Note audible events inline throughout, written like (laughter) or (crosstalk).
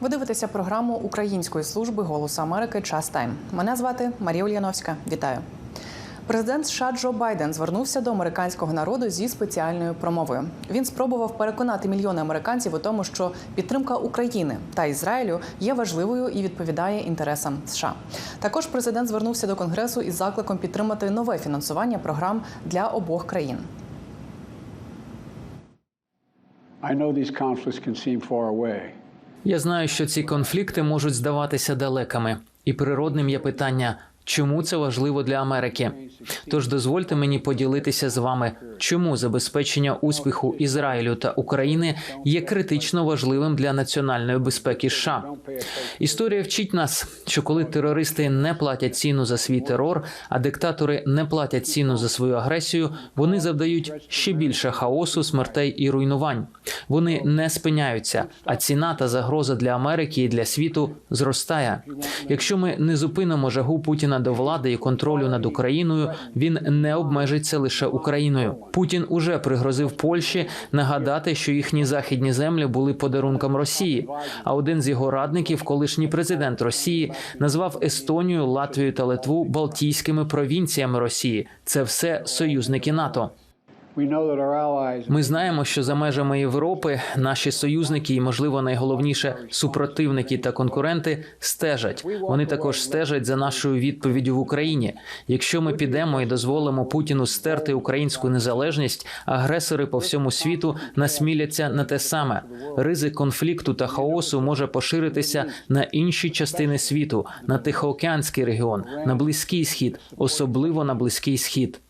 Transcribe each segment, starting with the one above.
Ви дивитеся програму Української служби голосу Америки Час Тайм. Мене звати Марія Ульяновська. Вітаю. Президент США Джо Байден звернувся до американського народу зі спеціальною промовою. Він спробував переконати мільйони американців у тому, що підтримка України та Ізраїлю є важливою і відповідає інтересам США. Також президент звернувся до конгресу із закликом підтримати нове фінансування програм для обох країн. I know these conflicts can seem far away. Я знаю, що ці конфлікти можуть здаватися далекими, і природним є питання, чому це важливо для Америки. Тож дозвольте мені поділитися з вами, чому забезпечення успіху Ізраїлю та України є критично важливим для національної безпеки США. Історія вчить нас, що коли терористи не платять ціну за свій терор, а диктатори не платять ціну за свою агресію, вони завдають ще більше хаосу, смертей і руйнувань. Вони не спиняються, а ціна та загроза для Америки і для світу зростає. Якщо ми не зупинимо жагу Путіна до влади і контролю над Україною, він не обмежиться лише Україною. Путін уже пригрозив Польщі нагадати, що їхні західні землі були подарунком Росії. А один з його радників, колишній президент Росії, назвав Естонію, Латвію та Литву Балтійськими провінціями Росії. Це все союзники НАТО. Ми знаємо, що за межами Європи наші союзники і, можливо, найголовніше супротивники та конкуренти стежать. Вони також стежать за нашою відповіддю в Україні. Якщо ми підемо і дозволимо Путіну стерти українську незалежність, агресори по всьому світу насміляться на те саме. Ризик конфлікту та хаосу може поширитися на інші частини світу, на Тихоокеанський регіон, на Близький Схід, особливо на Близький Схід.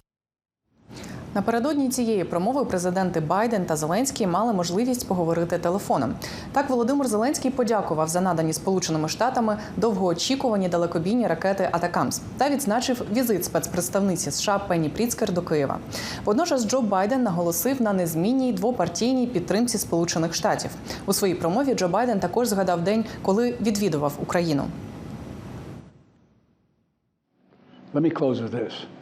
Напередодні цієї промови президенти Байден та Зеленський мали можливість поговорити телефоном. Так, Володимир Зеленський подякував за надані Сполученими Штатами довгоочікувані далекобійні ракети Атакамс та відзначив візит спецпредставниці США Пенні Пріцкер до Києва. Водночас Джо Байден наголосив на незмінній двопартійній підтримці Сполучених Штатів. У своїй промові Джо Байден також згадав день, коли відвідував Україну. Let me close with this.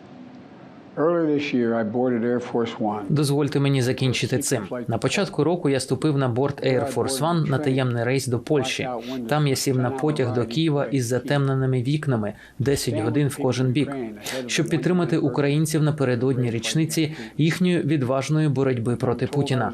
Дозвольте мені закінчити цим. На початку року я ступив на борт Air Force One на таємний рейс до Польщі. Там я сів на потяг до Києва із затемненими вікнами 10 годин в кожен бік, щоб підтримати українців напередодні річниці їхньої відважної боротьби проти Путіна.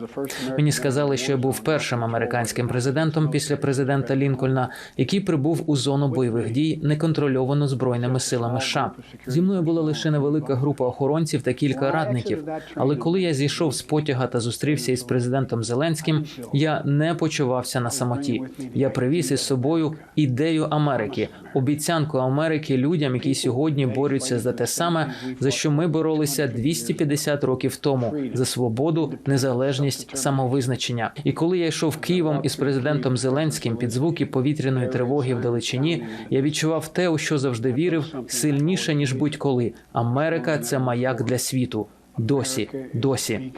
Мені сказали, що я був першим американським президентом після президента Лінкольна, який прибув у зону бойових дій неконтрольовано збройними силами США. Зі мною була лише невелика група охоронців та кілька радників. Але коли я зійшов з потяга та зустрівся із президентом Зеленським, я не почувався на самоті. Я привіз із собою ідею Америки, обіцянку Америки людям, які сьогодні борються за те саме, за що ми боролися 250 років тому за свободу, незалежність, самовизначення. І коли я йшов Києвом із президентом Зеленським під звуки повітряної тривоги в далечині, я відчував те, у що завжди вірив, сильніше ніж будь-коли. Америка це маяк для світу. Досі, досі.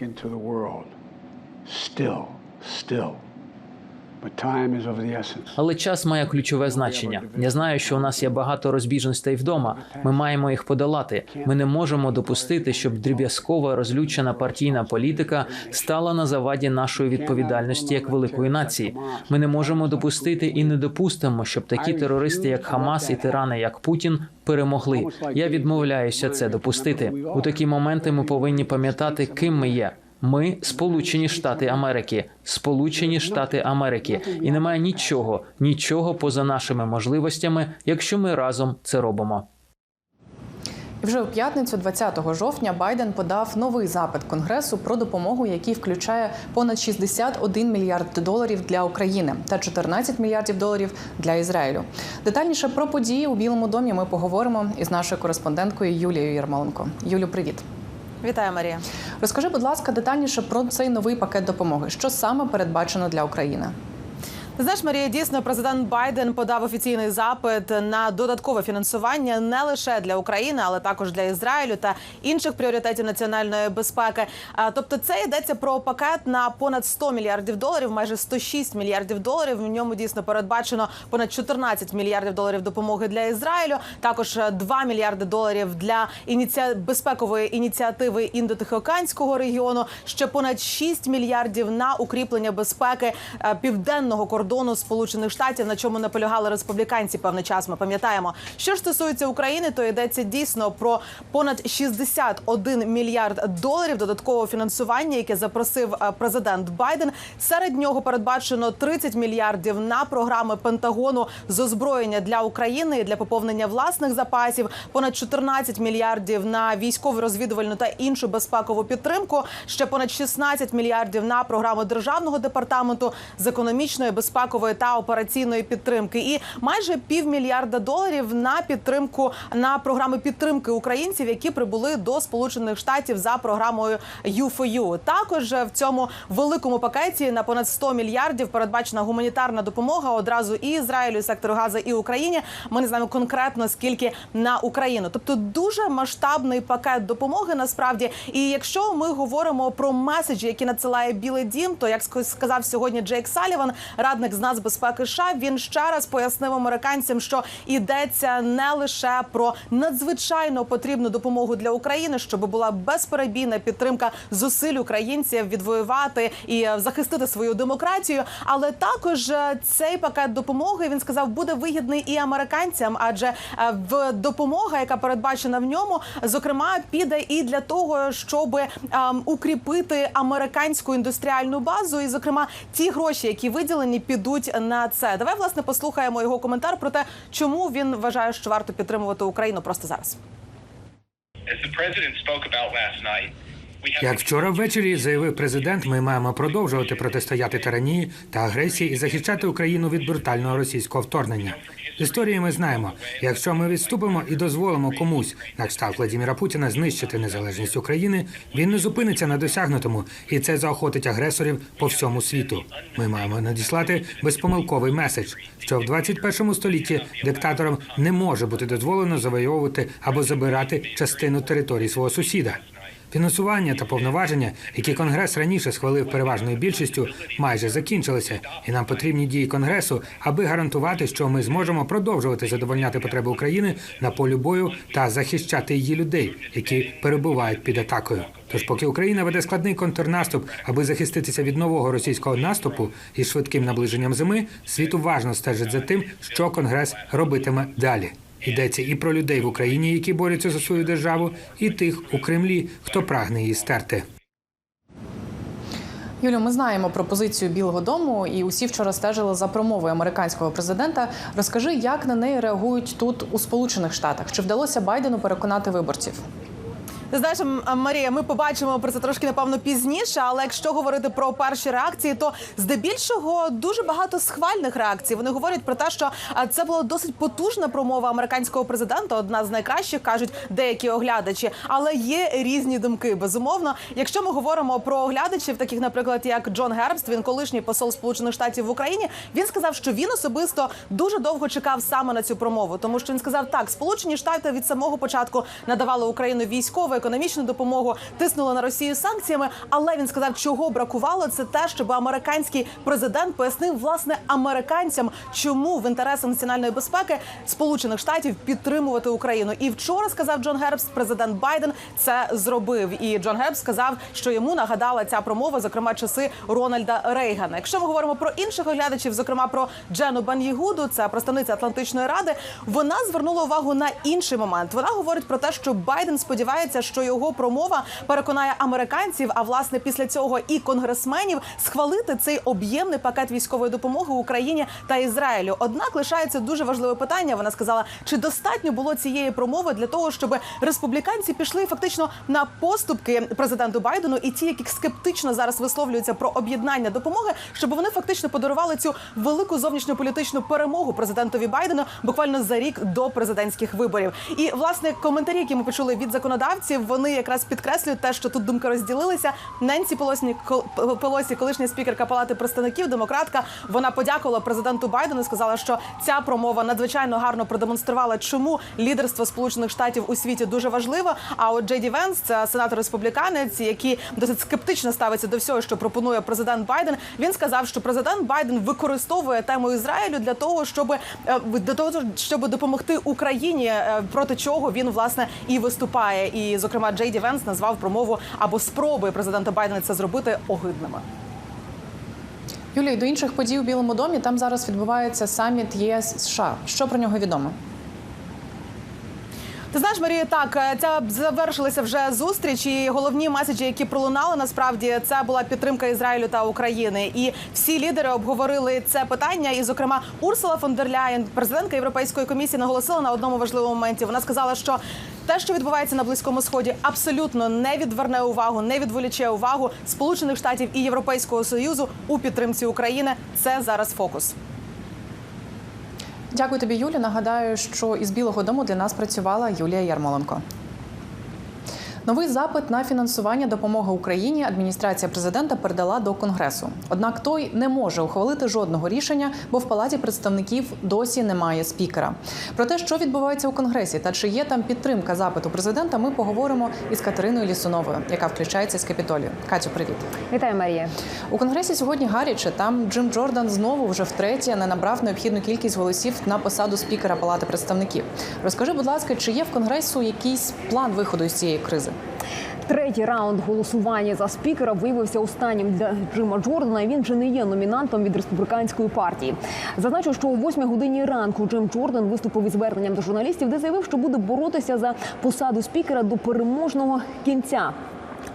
Але час має ключове значення. Я знаю, що у нас є багато розбіжностей вдома. Ми маємо їх подолати. Ми не можемо допустити, щоб дріб'язкова розлючена партійна політика стала на заваді нашої відповідальності як великої нації. Ми не можемо допустити і не допустимо, щоб такі терористи, як Хамас і тирани, як Путін, перемогли. Я відмовляюся це допустити. У такі моменти ми повинні пам'ятати, ким ми є. Ми Сполучені Штати Америки, Сполучені Штати Америки, і немає нічого, нічого поза нашими можливостями, якщо ми разом це робимо. Вже у п'ятницю, 20 жовтня, Байден подав новий запит Конгресу про допомогу, який включає понад 61 мільярд доларів для України та 14 мільярдів доларів для Ізраїлю. Детальніше про події у Білому домі ми поговоримо із нашою кореспонденткою Юлією Єрмоленко. Юлю, привіт. Вітаю, Марія. Розкажи, будь ласка, детальніше про цей новий пакет допомоги. Що саме передбачено для України? Знаєш, Марія, дійсно, президент Байден подав офіційний запит на додаткове фінансування не лише для України, але також для Ізраїлю та інших пріоритетів національної безпеки. Тобто, це йдеться про пакет на понад 100 мільярдів доларів, майже 106 мільярдів доларів. В ньому дійсно передбачено понад 14 мільярдів доларів допомоги для Ізраїлю. Також е, 2 мільярди доларів для ініці... безпекової ініціативи індотихоокеанського регіону. Ще понад 6 мільярдів на укріплення безпеки е, південного кордону кордону Сполучених Штатів, на чому наполягали республіканці певний час. Ми пам'ятаємо, що ж стосується України, то йдеться дійсно про понад 61 мільярд доларів додаткового фінансування, яке запросив е, президент Байден. Серед нього передбачено 30 мільярдів на програми Пентагону з озброєння для України і для поповнення власних запасів, понад 14 мільярдів на військову розвідувальну та іншу безпекову підтримку. Ще понад 16 мільярдів на програми державного департаменту з економічної, безпекової та операційної підтримки, і майже півмільярда доларів на підтримку на програми підтримки українців, які прибули до Сполучених Штатів за програмою U4U. Також в цьому великому пакеті на понад 100 мільярдів передбачена гуманітарна допомога одразу і Ізраїлю, і сектору Газа, і Україні. Ми не знаємо конкретно скільки на Україну. Тобто дуже масштабний пакет допомоги насправді. І якщо ми говоримо про меседжі, які надсилає Білий Дім, то як сказав сьогодні Джейк Саліван, радник з нацбезпеки США, він ще раз пояснив американцям, що йдеться не лише про надзвичайно потрібну допомогу для України, щоб була безперебійна підтримка зусиль українців відвоювати і е, захистити свою демократію. Але також е, цей пакет допомоги він сказав буде вигідний і американцям, адже е, в допомога, яка передбачена в ньому, зокрема піде і для того, щоб ем, укріпити американську індустріальну базу, і зокрема ті гроші, які виділені, підуть на це. Давай власне послухаємо його коментар про те, чому він вважає, що варто підтримувати Україну просто зараз. Як вчора ввечері заявив президент, ми маємо продовжувати протистояти тиранії та агресії і захищати Україну від брутального російського вторгнення. З історії ми знаємо, якщо ми відступимо і дозволимо комусь, на кшталт Владіміра Путіна, знищити незалежність України, він не зупиниться на досягнутому, і це заохотить агресорів по всьому світу. Ми маємо надіслати безпомилковий меседж, що в 21 столітті диктаторам не може бути дозволено завойовувати або забирати частину території свого сусіда. Фінансування та повноваження, які Конгрес раніше схвалив переважною більшістю, майже закінчилися, і нам потрібні дії Конгресу, аби гарантувати, що ми зможемо продовжувати задовольняти потреби України на полі бою та захищати її людей, які перебувають під атакою. Тож, поки Україна веде складний контрнаступ, аби захиститися від нового російського наступу із швидким наближенням зими, світ уважно стежить за тим, що Конгрес робитиме далі. Йдеться і про людей в Україні, які борються за свою державу, і тих у Кремлі, хто прагне її стерти. Юлю, ми знаємо про позицію Білого Дому, і усі вчора стежили за промовою американського президента. Розкажи, як на неї реагують тут у Сполучених Штатах? Чи вдалося Байдену переконати виборців? Ти знаєш, Марія, ми побачимо про це трошки напевно пізніше. Але якщо говорити про перші реакції, то здебільшого дуже багато схвальних реакцій. Вони говорять про те, що це була досить потужна промова американського президента. Одна з найкращих кажуть деякі оглядачі, але є різні думки. Безумовно, якщо ми говоримо про оглядачів, таких, наприклад, як Джон Гербст, він колишній посол Сполучених Штатів в Україні. Він сказав, що він особисто дуже довго чекав саме на цю промову, тому що він сказав так: Сполучені Штати від самого початку надавали Україну військову, економічну допомогу, тиснули на Росію санкціями. Але він сказав, чого бракувало, це те, щоб американський президент пояснив власне американцям, чому в інтересах національної безпеки Сполучених Штатів підтримувати Україну. І вчора сказав Джон Гербст, президент Байден це зробив. І Джон Гербст сказав, що йому нагадала ця промова, зокрема часи Рональда Рейгана. Якщо ми говоримо про інших оглядачів, зокрема про Джену Бан'єгуду, це представниця Атлантичної ради, вона звернула увагу на інший момент. Вона говорить про те, що Байден сподівається, що його промова переконає американців, а власне після цього і конгресменів схвалити цей об'ємний пакет військової допомоги Україні та Ізраїлю. Однак лишається дуже важливе питання. Вона сказала, чи достатньо було цієї промови для того, щоб республіканці пішли фактично на поступки президенту Байдену, і ті, які скептично зараз висловлюються про об'єднання допомоги, щоб вони фактично подарували цю велику зовнішньополітичну перемогу президентові Байдену буквально за рік до президентських виборів. І власне коментарі, які ми почули від законодавців, вони якраз підкреслюють те, що тут думки розділилися. Ненсі Пелосі, Пелосі, колишня спікерка Палати представників, демократка, вона подякувала президенту Байдену. Сказала, що ця промова надзвичайно гарно продемонструвала, чому лідерство Сполучених Штатів у світі дуже важливо. А от Джей Ді Венс, це сенатор республіканець, який досить скептично ставиться до всього, що пропонує президент Байден. Він сказав, що президент Байден використовує тему Ізраїлю для того, щоб е, для того, щоб допомогти Україні, е, проти чого він власне і виступає. І зокрема, Джей Ді Венс назвав промову або спроби президента Байдена це зробити огидними. Юлія, до інших подій у Білому домі там зараз відбувається саміт ЄС США. Що про нього відомо? Ти знаєш, Марія, так е, ця завершилася вже зустріч, і головні меседжі, які пролунали, насправді це була підтримка Ізраїлю та України. І всі лідери обговорили це питання. І, зокрема, Урсула фон дер Ляєн, президентка Європейської комісії, наголосила на одному важливому моменті. Вона сказала, що те, що відбувається на близькому сході, абсолютно не відверне увагу, не відволіче увагу Сполучених Штатів і Європейського союзу у підтримці України. Це зараз фокус. Дякую тобі, Юлі. Нагадаю, що із Білого Дому для нас працювала Юлія Ярмоленко. Новий запит на фінансування допомоги Україні адміністрація президента передала до конгресу. Однак той не може ухвалити жодного рішення, бо в палаті представників досі немає спікера. Про те, що відбувається у конгресі та чи є там підтримка запиту президента, ми поговоримо із Катериною Лісуновою, яка включається з Капітолію. Катю, привіт. Вітаю, Марія. У конгресі сьогодні гаряче. Там Джим Джордан знову вже втретє не набрав необхідну кількість голосів на посаду спікера Палати представників. Розкажи, будь ласка, чи є в конгресу якийсь план виходу з цієї кризи? Третій раунд голосування за спікера виявився останнім для Джима Джордана. Він вже не є номінантом від республіканської партії. Зазначу, що о 8 годині ранку Джим Джордан виступив із зверненням до журналістів, де заявив, що буде боротися за посаду спікера до переможного кінця.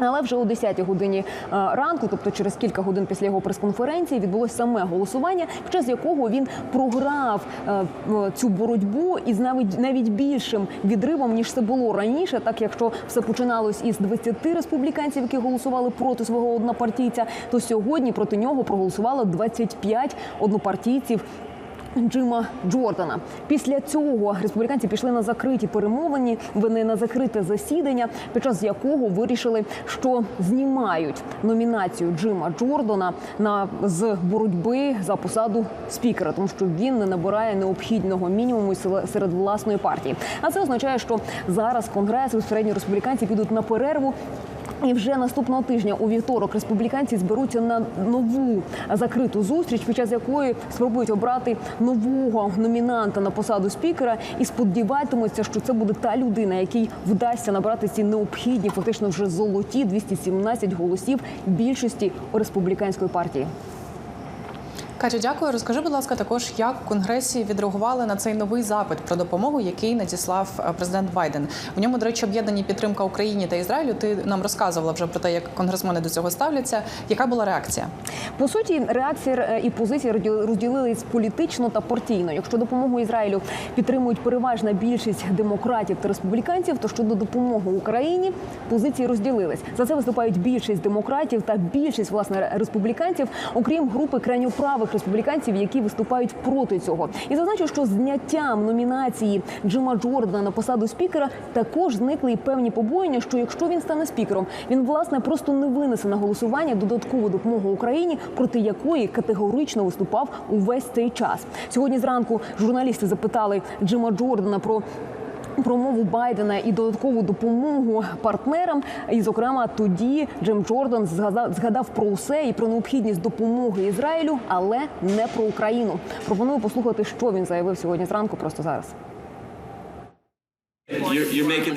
Але вже о 10 годині е, ранку, тобто через кілька годин після його прес-конференції, відбулося саме голосування, під час якого він програв е, е, цю боротьбу із навіть навіть більшим відривом ніж це було раніше. Так якщо все починалось із 20 республіканців, які голосували проти свого однопартійця, то сьогодні проти нього проголосувало 25 однопартійців. Джима Джордана. Після цього республіканці пішли на закриті перемовини, вони на закрите засідання, під час якого вирішили, що знімають номінацію Джима Джордана на з боротьби за посаду спікера, тому що він не набирає необхідного мінімуму серед власної партії. А це означає, що зараз конгрес безпосередньо республіканці підуть на перерву. І вже наступного тижня у вівторок республіканці зберуться на нову закриту зустріч, під час якої спробують обрати нового номінанта на посаду спікера, і сподіватимуться, що це буде та людина, якій вдасться набрати ці необхідні, фактично вже золоті 217 голосів більшості республіканської партії. Катю, дякую. Розкажи, будь ласка, також як конгресі відреагували на цей новий запит про допомогу, який надіслав е, президент Байден. В ньому, до речі, об'єднані підтримка Україні та Ізраїлю. Ти нам розказувала вже про те, як конгресмени до цього ставляться. Яка була реакція? По суті, реакція е, і позиції розділ- розділились політично та партійно. Якщо допомогу Ізраїлю підтримують переважна більшість демократів та республіканців, то щодо допомоги Україні позиції розділились. За це виступають більшість демократів та більшість власне республіканців, окрім групи крайньоправих республіканців, які виступають проти цього. І зазначу, що зняттям номінації Джима Джордана на посаду спікера також зникли і певні побоєння, що якщо він стане спікером, він власне просто не винесе на голосування додаткову допомогу Україні, проти якої категорично виступав увесь цей час. Сьогодні зранку журналісти запитали Джима Джордана про. Промову Байдена і додаткову допомогу партнерам, і зокрема тоді Джим Джордан згадав, про усе і про необхідність допомоги Ізраїлю, але не про Україну. Пропоную послухати, що він заявив сьогодні зранку. Просто зараз.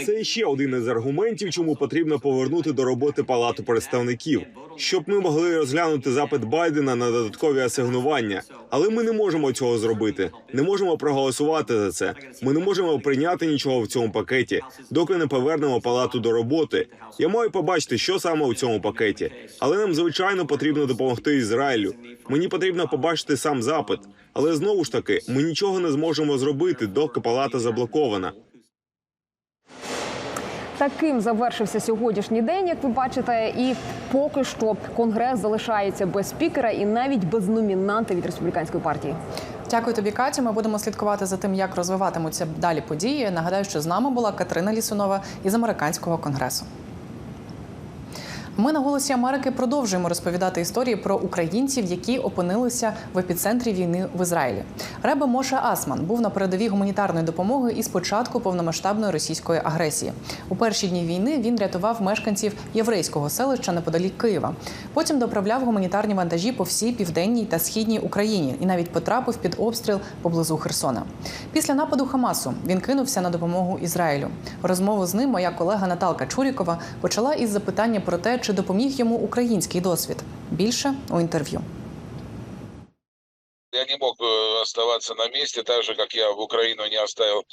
Це ще один із аргументів, чому потрібно повернути до роботи Палату представників, щоб ми могли розглянути запит Байдена на додаткові асигнування. Але ми не можемо цього зробити. Не можемо проголосувати за це. Ми не можемо прийняти нічого в цьому пакеті, доки не повернемо палату до роботи. Я маю побачити, що саме у цьому пакеті. Але нам звичайно потрібно допомогти Ізраїлю. Мені потрібно побачити сам запит. Але знову ж таки, ми нічого не зможемо зробити, доки палата заблокована. Таким завершився сьогоднішній день, як ви бачите, і поки що конгрес залишається без спікера і навіть без номінанта від республіканської партії. Дякую тобі, Катю. Ми будемо слідкувати за тим, як розвиватимуться далі події. Нагадаю, що з нами була Катерина Лісунова із американського конгресу. Ми на голосі Америки продовжуємо розповідати історії про українців, які опинилися в епіцентрі війни в Ізраїлі. Ребе Моше Асман був на передовій гуманітарної допомоги із початку повномасштабної російської агресії. У перші дні війни він рятував мешканців єврейського селища неподалік Києва. Потім доправляв гуманітарні вантажі по всій південній та східній Україні і навіть потрапив під обстріл поблизу Херсона. Після нападу Хамасу він кинувся на допомогу Ізраїлю. Розмову з ним моя колега Наталка Чурікова почала із запитання про те, чи допоміг йому український досвід. Більше у інтерв'ю. я не мог э, оставаться на месте, так же, как я в Украину не оставил,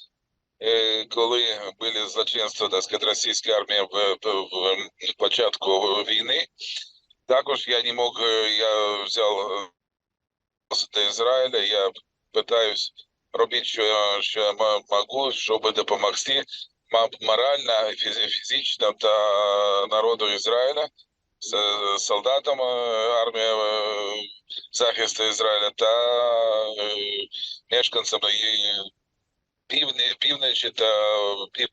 э, коли були злочинства, так сказати, російської армії в, в, в початку війни. Також я не мог, е, я взяв е, до Ізраїля, я питаюсь робити, що що я можу, щоб допомогти ма- морально, фіз- фізично та народу Ізраїля, солдатам е, армії е, захисту Ізраїля та е, мешканцям півні, півночі та пів,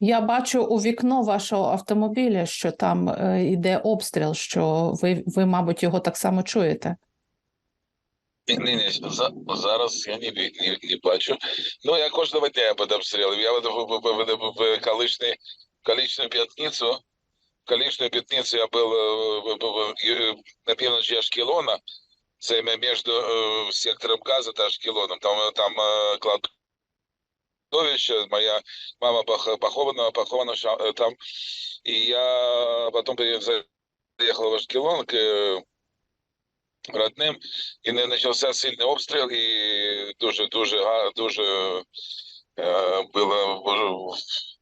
Я бачу у вікно вашого автомобіля, що там е, йде обстріл, що ви, ви, мабуть, його так само чуєте. Ні, ні, за, зараз я не, бі- не, не бачу. Ну, я кожного дня під обстрілом. Я в, в, в, в, в, в колишній, колишню п'ятницю, в колишню п'ятницю я був е, в, в, в, е, на півночі Ашкелона, це м- між е, сектором Газа та Ашкелоном. Там, там е, кладовище, моя мама пох- похована, похована ша- е, там. І я потім переїхав заїхав в Ашкелон к е, родним, і не почався сильний обстріл, і дуже, дуже, га- дуже е, було, боже,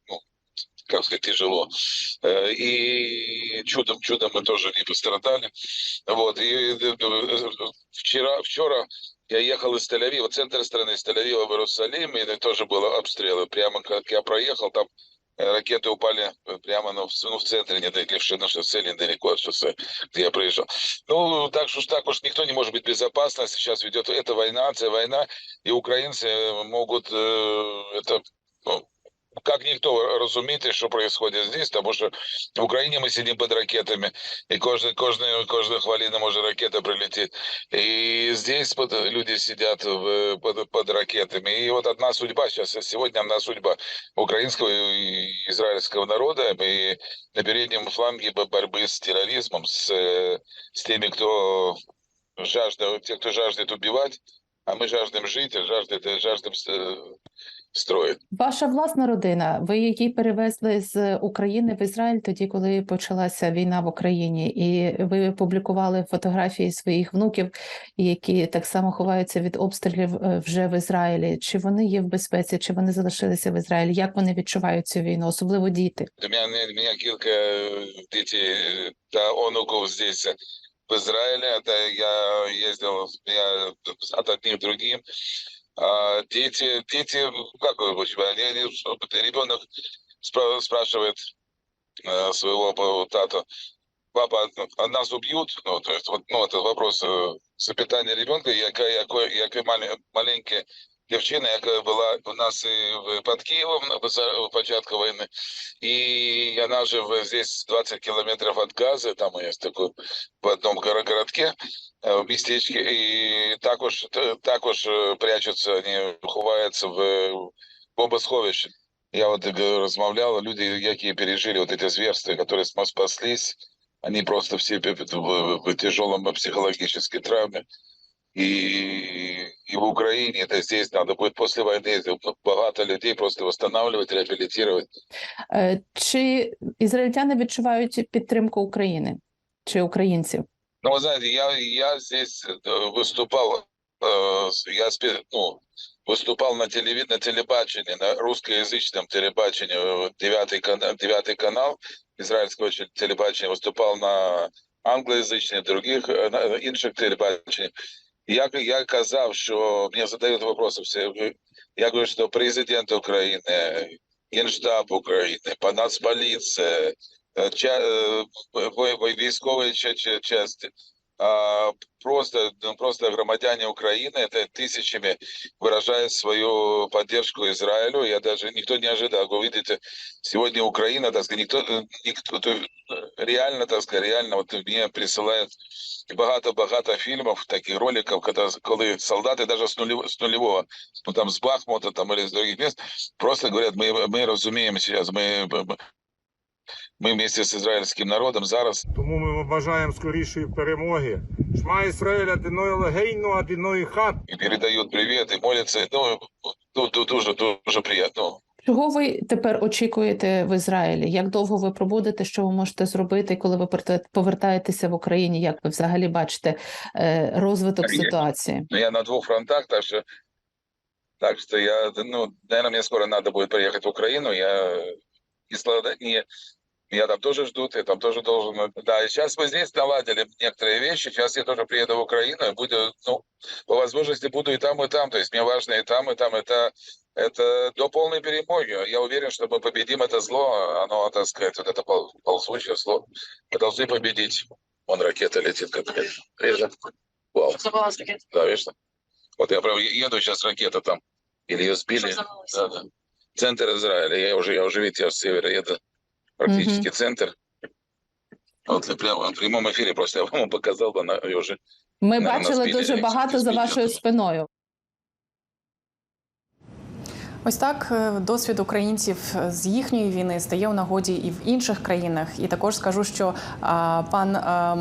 ну, как сказать, тяжело. Э, И чудом, чудом мы тоже не пострадали. Вот. И э, э, вчера, вчера я ехал из Тель-Авива, центр страны, из Тель-Авива в Иерусалим, и тоже было обстрелы. Прямо как я проехал, там э, ракеты упали э, прямо ну, в, ну, в центре, недалеко, на шоссе, недалеко от шоссе, где я проезжал. Ну, так уж так уж никто не может быть безопасно. Сейчас ведет эта война, это война, и украинцы э, могут э, это ну, как никто розуміти, що происходит здесь, тому що в Україні ми сидимо під ракетами, і кожна, кожна, кожна хвилина може ракета прилетіти. І здесь под, люди сидять в, под, под ракетами. І от одна судьба, сейчас, сегодня одна судьба украинского и израильского народа, и на переднем фланге бо- борьбы с терроризмом, с, э, с теми, кто жаждет, те, кто жаждет убивать, а мы жаждем жить, а жаждет, жаждем э, строить. Ваша власна родина, ви її перевезли з України в Ізраїль тоді, коли почалася війна в Україні, і ви публікували фотографії своїх внуків, які так само ховаються від обстрілів е, вже в Ізраїлі. Чи вони є в безпеці, чи вони залишилися в Ізраїлі? Як вони відчувають цю війну, особливо діти? У меня, у меня кілька детей э, та онуков здесь, э, в Израиле. Это я ездил я от одним к другим. А дети, дети, ну, как вы понимаете, они, они, ребенок спра- спрашивает э, своего тату, папа, а нас убьют? Ну, то есть, вот, ну, это вопрос э, запитання ребенка, яка, яка малі- маленька дівчина, яка була у нас і в, під Києвом на поса- в початку війни, и она живет здесь 20 километров от Газы, там есть такой в одном горо- городке, э, в местечке, и також, т- також э, прячутся, они ховаються в бомбосховище. Я вот э, розмовлял, люди, які пережили вот эти зверства, которые см- спаслись, они просто все п- п- в, в тяжелом психологической травме. И, и в Украине, это здесь надо будет после войны багато людей просто восстанавливать, реабилитировать. Е, Чи ізраїльтяни відчувають підтримку України чи українців? Ну, вы знаете, я, я здесь э, выступал, э, с- я спе- ну, выступал на, телеви- на телебачении, на русскоязычном телебачении, э, девятый, кана- девятый канал израильского че- телебачения, выступал на англоязычных, других, э, на інших телебаченнях. Я, я казав, що мені задають вопроси все. Я говорю, що президент України, Генштаб України, Панацполіція, військової е, ча, е, вой- вой- військові ча- ча- части, а, просто, ну, просто громадяне Украины это тысячами выражают свою поддержку Израилю. Я даже никто не ожидал. Вы видите, сегодня Украина, так сказать, никто, э, никто то, э, реально, так сказать, реально вот мне присылают багато-багато фільмів, таких роликів, коли, коли солдати даже з нулевого, з нулевого, ну там з Бахмута там или з других міст, просто говорять, ми, ми розуміємо зараз, ми, ми вместе з ізраїльським народом зараз Тому ми бажаємо скорішої перемоги. Шма Ісраїля диною легейну, а хат. і передають привіт, і моляться. Ну, ну, тут дуже, дуже приємно. Ну, Чого ви тепер очікуєте в Ізраїлі? Як довго ви пробудете? Що ви можете зробити, коли ви повертаєтеся в Україні? Як ви взагалі бачите е, розвиток ситуації? Ну, я на двух фронтах, так что, так что я, ну, наверное, мне скоро надо будет приехать в Украину. Я не, меня там тоже ждут, я там тоже должен. Да, и сейчас мы здесь наладили некоторые вещи. Сейчас я тоже приеду в Украину и буду, ну, по возможности буду и там, и там. То есть мне важно и там, и там. Это, это до полной перемоги. Я уверен, что мы победим это зло. Оно, так сказать, вот это пол- ползучее зло. Мы должны победить. Вон ракета летит какая-то. Реже. Вау. Да, видишь? Вот я прям еду сейчас ракета там. Или ее сбили. Да, да. Центр Израиля. Я уже, я уже, видите, я с севера еду. Практически центр. От прямо в прямому ефірі просто я вам (laughs) показав, вона вже. Ми Наверно, бачили дуже багато за вашою спиною. Ось так е, досвід українців з їхньої війни стає у нагоді і в інших країнах. І також скажу, що пан е,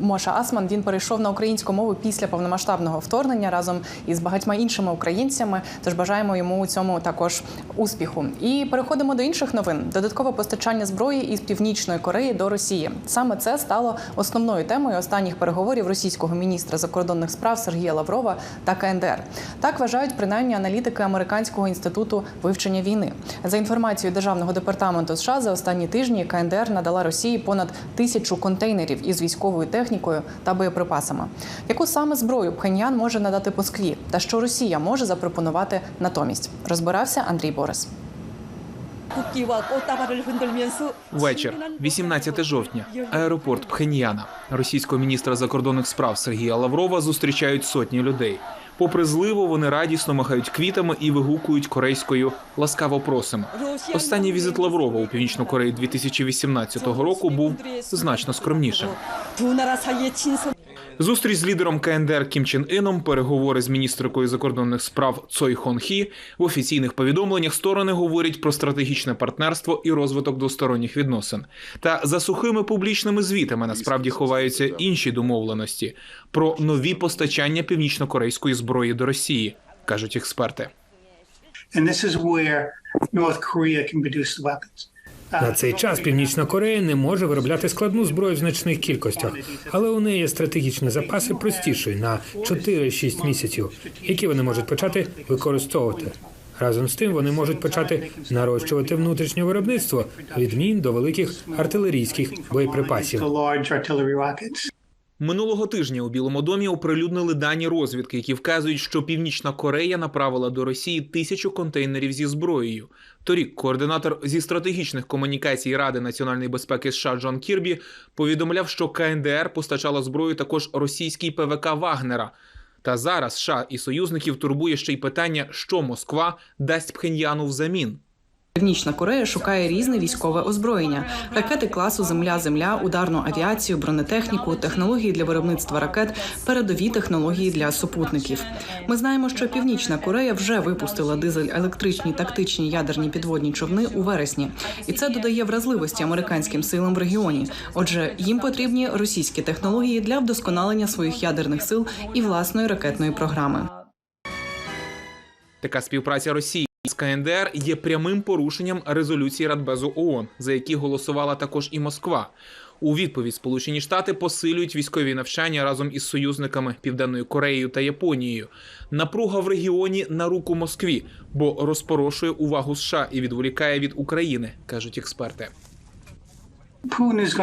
Моша Асман він перейшов на українську мову після повномасштабного вторгнення разом із багатьма іншими українцями. Тож бажаємо йому у цьому також успіху. І переходимо до інших новин. Додаткове постачання зброї із північної Кореї до Росії. Саме це стало основною темою останніх переговорів російського міністра закордонних справ Сергія Лаврова та КНДР. Так вважають принаймні аналітики американського інституту вивчення війни. За інформацією державного департаменту США за останні тижні КНДР надала Росії понад тисячу контейнерів із військовою технікою та боєприпасами. Яку саме зброю Пхеньян може надати Москві, та що Росія може запропонувати натомість? Розбирався Андрій Борис. Вечір, 18 жовтня, аеропорт Пхеньяна. Російського міністра закордонних справ Сергія Лаврова зустрічають сотні людей. Попри зливу, вони радісно махають квітами і вигукують корейською ласкаво просимо. Останній візит Лаврова у північну Корею 2018 року був значно скромнішим. Зустріч з лідером КНДР Кім Чен Іном, переговори з міністрикою закордонних справ Цой Хон Хі. В офіційних повідомленнях сторони говорять про стратегічне партнерство і розвиток двосторонніх відносин. Та за сухими публічними звітами насправді ховаються інші домовленості про нові постачання північнокорейської зброї до Росії, кажуть експерти. And this is where North Korea can produce weapons. На цей час Північна Корея не може виробляти складну зброю в значних кількостях, але у неї є стратегічні запаси простішої на 4-6 місяців, які вони можуть почати використовувати. Разом з тим вони можуть почати нарощувати внутрішнє виробництво від мін до великих артилерійських боєприпасів. Минулого тижня у Білому домі оприлюднили дані розвідки, які вказують, що Північна Корея направила до Росії тисячу контейнерів зі зброєю. Торік координатор зі стратегічних комунікацій Ради національної безпеки США Джон Кірбі повідомляв, що КНДР постачала зброю також російській ПВК Вагнера. Та зараз США і союзників турбує ще й питання, що Москва дасть Пхеньяну взамін. Північна Корея шукає різне військове озброєння: ракети класу Земля-Земля, ударну авіацію, бронетехніку, технології для виробництва ракет, передові технології для супутників. Ми знаємо, що Північна Корея вже випустила дизель-електричні тактичні ядерні підводні човни у вересні, і це додає вразливості американським силам в регіоні. Отже, їм потрібні російські технології для вдосконалення своїх ядерних сил і власної ракетної програми. Така співпраця Росії з КНДР є прямим порушенням резолюції Радбезу ООН, за які голосувала також і Москва. У відповідь Сполучені Штати посилюють військові навчання разом із союзниками Південною Кореєю та Японією. Напруга в регіоні на руку Москві, бо розпорошує увагу США і відволікає від України, кажуть експерти. Putin is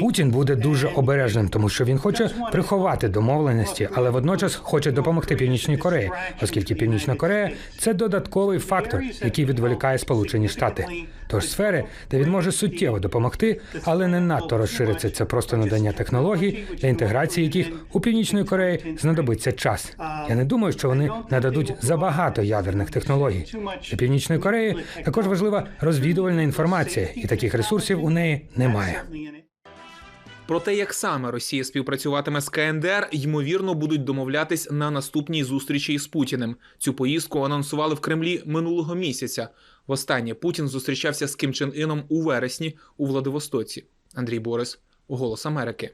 Путін буде дуже обережним, тому що він хоче приховати домовленості, але водночас хоче допомогти Північній Кореї, оскільки Північна Корея це додатковий фактор, який відволікає Сполучені Штати. Тож сфери, де він може суттєво допомогти, але не надто розшириться. Це просто надання технологій, для інтеграції яких у Північної Кореї знадобиться час. Я не думаю, що вони нададуть забагато ядерних технологій. Для Північної Кореї також важлива розвідувальна інформація, і таких ресурсів у неї немає. Про те, як саме Росія співпрацюватиме з КНДР, ймовірно, будуть домовлятись на наступній зустрічі із Путіним. Цю поїздку анонсували в Кремлі минулого місяця. Востаннє Путін зустрічався з Кім Чен Іном у вересні у Владивостоці. Андрій Борис, Голос Америки.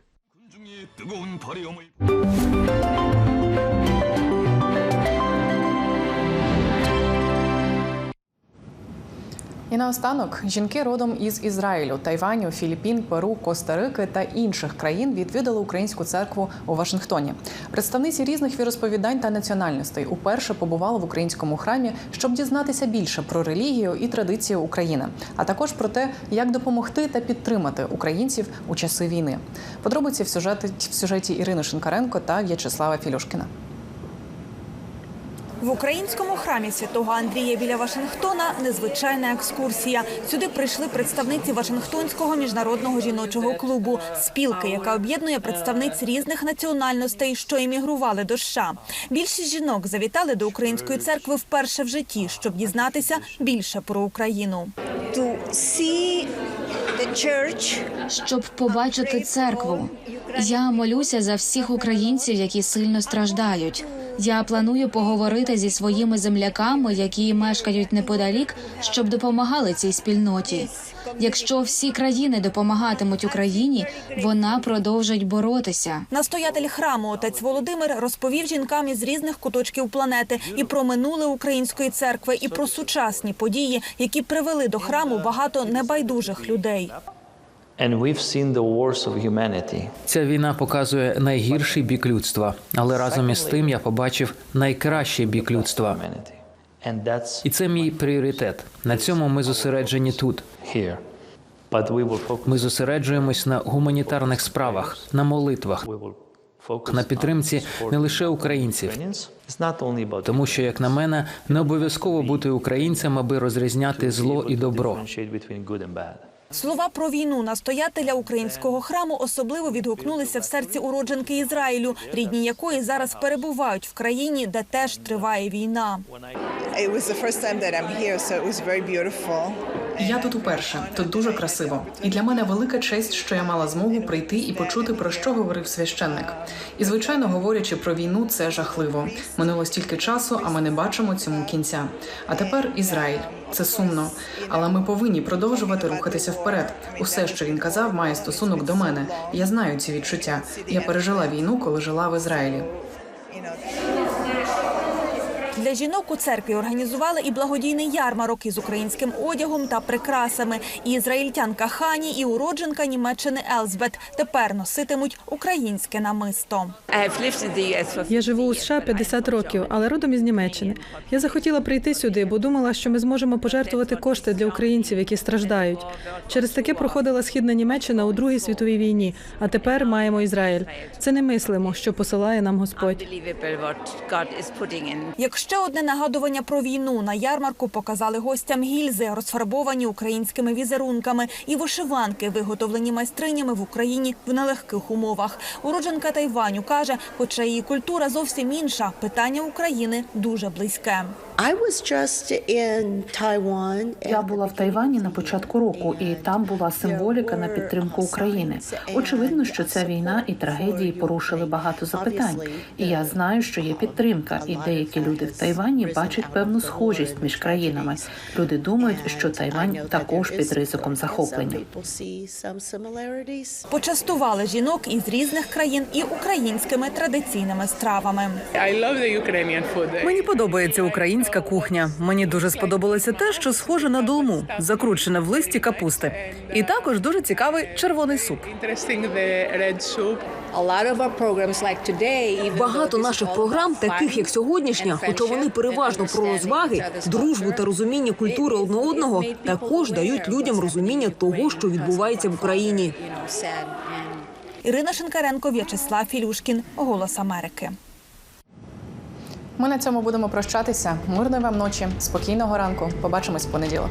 І наостанок жінки родом із Ізраїлю, Тайваню, Філіппін, Перу, Коста-Рики та інших країн відвідали українську церкву у Вашингтоні. Представниці різних віросповідань та національностей уперше побували в українському храмі, щоб дізнатися більше про релігію і традиції України, а також про те, як допомогти та підтримати українців у часи війни. Подробиці в сюжеті в сюжеті Ірини Шинкаренко та В'ячеслава Філюшкіна. В українському храмі святого Андрія біля Вашингтона незвичайна екскурсія. Сюди прийшли представниці Вашингтонського міжнародного жіночого клубу спілки, яка об'єднує представниць різних національностей, що емігрували до США. Більшість жінок завітали до української церкви вперше в житті, щоб дізнатися більше про Україну. щоб побачити церкву. Я молюся за всіх українців, які сильно страждають. Я планую поговорити зі своїми земляками, які мешкають неподалік, щоб допомагали цій спільноті. Якщо всі країни допомагатимуть Україні, вона продовжить боротися. Настоятель храму отець Володимир розповів жінкам із різних куточків планети і про минуле української церкви, і про сучасні події, які привели до храму багато небайдужих людей. And we've seen the wars of humanity. Ця війна показує найгірший бік людства, але разом із тим я побачив найкращий бік людства. І це мій пріоритет. На цьому ми зосереджені тут. Ми зосереджуємось на гуманітарних справах, на молитвах, на підтримці не лише українців. Тому що, як на мене, не обов'язково бути українцем, аби розрізняти зло і добро. Слова про війну настоятеля українського храму особливо відгукнулися в серці уродженки Ізраїлю, рідні якої зараз перебувають в країні, де теж триває війна. It was the first time that I'm here, so it. Я тут уперше. Тут дуже красиво. І для мене велика честь, що я мала змогу прийти і почути про що говорив священник. І звичайно, говорячи про війну, це жахливо. Минуло стільки часу, а ми не бачимо цьому кінця. А тепер Ізраїль. Це сумно, але ми повинні продовжувати рухатися вперед. Усе, що він казав, має стосунок до мене. Я знаю ці відчуття. Я пережила війну, коли жила в Ізраїлі. Для жінок у церкві організували і благодійний ярмарок із українським одягом та прикрасами. І ізраїльтянка Хані, і уродженка Німеччини Елзбет тепер носитимуть українське намисто. Я живу у США 50 років, але родом із Німеччини. Я захотіла прийти сюди, бо думала, що ми зможемо пожертвувати кошти для українців, які страждають. Через таке проходила східна Німеччина у Другій світовій війні. А тепер маємо Ізраїль. Це не мислимо, що посилає нам Господь. Як ще одне нагадування про війну на ярмарку показали гостям гільзи, розфарбовані українськими візерунками, і вишиванки, виготовлені майстринями в Україні в нелегких умовах. Уродженка Тайваню каже, хоча її культура зовсім інша, питання України дуже близьке. Я була в Тайвані на початку року, і там була символіка на підтримку України. Очевидно, що ця війна і трагедії порушили багато запитань. І я знаю, що є підтримка, і деякі люди в Тайвані бачать певну схожість між країнами. Люди думають, що Тайвань також під ризиком захоплення. Почастували жінок із різних країн і українськими традиційними стравами. Мені подобається українська кухня. Мені дуже сподобалося те, що схоже на долму, закручене в листі капусти. І також дуже цікавий червоний суп. Багато наших програм, таких як сьогоднішня, хоча вони переважно про розваги, дружбу та розуміння культури одне одного, також дають людям розуміння того, що відбувається в Україні. Ірина Шинкаренко, В'ячеслав Філюшкін, Голос Америки. Ми на цьому будемо прощатися. Мирної вам ночі, спокійного ранку. Побачимось в понеділок.